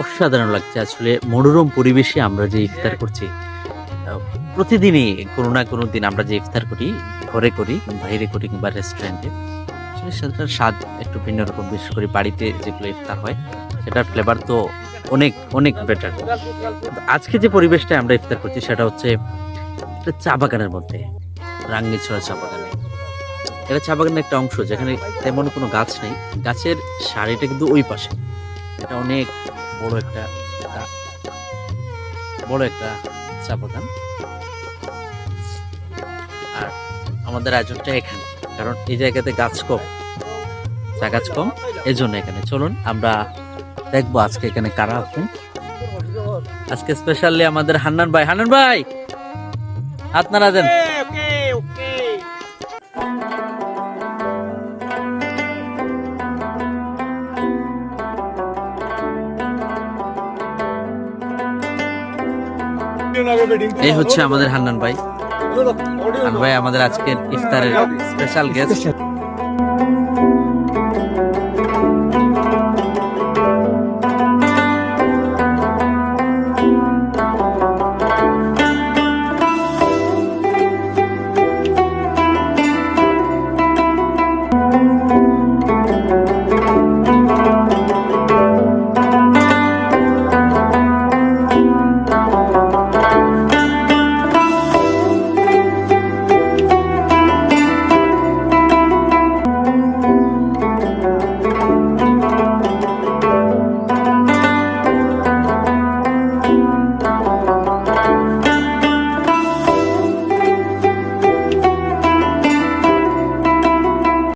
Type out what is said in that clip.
অসাধারণ লাগছে। আসলে মনোরম পরিবেশে আমরা যে ইফতার করছি প্রতিদিনই কোনো না কোনো দিন আমরা যে ইফতার করি, ঘরে করি, বাইরে করি কিংবা রেস্টুরেন্টে আসলে সেটার স্বাদ একটু ভিন্ন রকম। বিশেষ করে বাড়িতে যেগুলো ইফতার হয়, সেটার ফ্লেভার তো অনেক অনেক বেটার আজকে যে পরিবেশটা আমরা ইফতার করছি, সেটা হচ্ছে একটা চা বাগানের মধ্যে, রাঙ্গিছড়া চা বাগানে। এটা চা বাগানের একটা অংশ, যেখানে তেমন কোনো গাছ নেই। গাছের সারিটা কিন্তু ওই পাশে। এটা অনেক বড় একটা বড় একটা চা আর আমাদের আয়োজনটা এখানে, কারণ এই জায়গাতে গাছ কম, চা গাছ কম এই জন্য এখানে। চলুন, আমরা দেখব আজকে এখানে কারা আছেন। আজকে স্পেশালি আমাদের হান্নান ভাই। হান্নান ভাই, হাত নাড়া দেন এই হচ্ছে আমাদের হান্নান ভাই। হান্নান ভাই আমাদের আজকের ইফতারের স্পেশাল গেস্ট